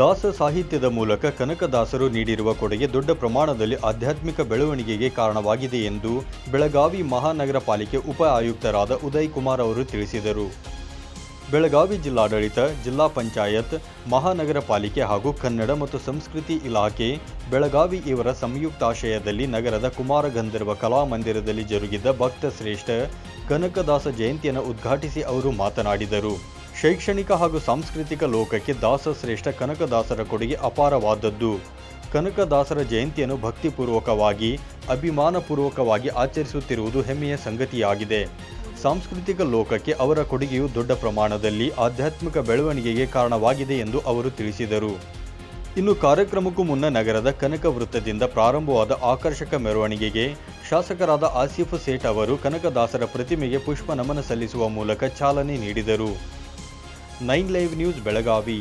ದಾಸ ಸಾಹಿತ್ಯದ ಮೂಲಕ ಕನಕದಾಸರು ನೀಡಿರುವ ಕೊಡುಗೆ ದೊಡ್ಡ ಪ್ರಮಾಣದಲ್ಲಿ ಆಧ್ಯಾತ್ಮಿಕ ಬೆಳವಣಿಗೆಗೆ ಕಾರಣವಾಗಿದೆ ಎಂದು ಬೆಳಗಾವಿ ಮಹಾನಗರ ಪಾಲಿಕೆ ಉಪ ಆಯುಕ್ತರಾದ ಉದಯ್ ಕುಮಾರ್ ಅವರು ತಿಳಿಸಿದರು. ಬೆಳಗಾವಿ ಜಿಲ್ಲಾಡಳಿತ, ಜಿಲ್ಲಾ ಪಂಚಾಯತ್, ಮಹಾನಗರ ಪಾಲಿಕೆ ಹಾಗೂ ಕನ್ನಡ ಮತ್ತು ಸಂಸ್ಕೃತಿ ಇಲಾಖೆ, ಬೆಳಗಾವಿ ಇವರ ಸಂಯುಕ್ತಾಶಯದಲ್ಲಿ ನಗರದ ಕುಮಾರ ಗಂಧರ್ವ ಕಲಾಮಂದಿರದಲ್ಲಿ ಜರುಗಿದ ಭಕ್ತ ಶ್ರೇಷ್ಠ ಕನಕದಾಸ ಜಯಂತಿಯನ್ನು ಉದ್ಘಾಟಿಸಿ ಅವರು ಮಾತನಾಡಿದರು. ಶೈಕ್ಷಣಿಕ ಹಾಗೂ ಸಾಂಸ್ಕೃತಿಕ ಲೋಕಕ್ಕೆ ದಾಸ ಶ್ರೇಷ್ಠ ಕನಕದಾಸರ ಕೊಡುಗೆ ಅಪಾರವಾದದ್ದು. ಕನಕದಾಸರ ಜಯಂತಿಯನ್ನು ಭಕ್ತಿಪೂರ್ವಕವಾಗಿ, ಅಭಿಮಾನಪೂರ್ವಕವಾಗಿ ಆಚರಿಸುತ್ತಿರುವುದು ಹೆಮ್ಮೆಯ ಸಂಗತಿಯಾಗಿದೆ. ಸಾಂಸ್ಕೃತಿಕ ಲೋಕಕ್ಕೆ ಅವರ ಕೊಡುಗೆಯು ದೊಡ್ಡ ಪ್ರಮಾಣದಲ್ಲಿ ಆಧ್ಯಾತ್ಮಿಕ ಬೆಳವಣಿಗೆಗೆ ಕಾರಣವಾಗಿದೆ ಎಂದು ಅವರು ತಿಳಿಸಿದರು. ಇನ್ನು ಕಾರ್ಯಕ್ರಮಕ್ಕೂ ಮುನ್ನ ನಗರದ ಕನಕ ವೃತ್ತದಿಂದ ಪ್ರಾರಂಭವಾದ ಆಕರ್ಷಕ ಮೆರವಣಿಗೆಗೆ ಶಾಸಕರಾದ ಆಸಿಫ್ ಸೇಠ್ ಅವರು ಕನಕದಾಸರ ಪ್ರತಿಮೆಗೆ ಪುಷ್ಪ ನಮನ ಸಲ್ಲಿಸುವ ಮೂಲಕ ಚಾಲನೆ ನೀಡಿದರು. Nine live news Belagavi.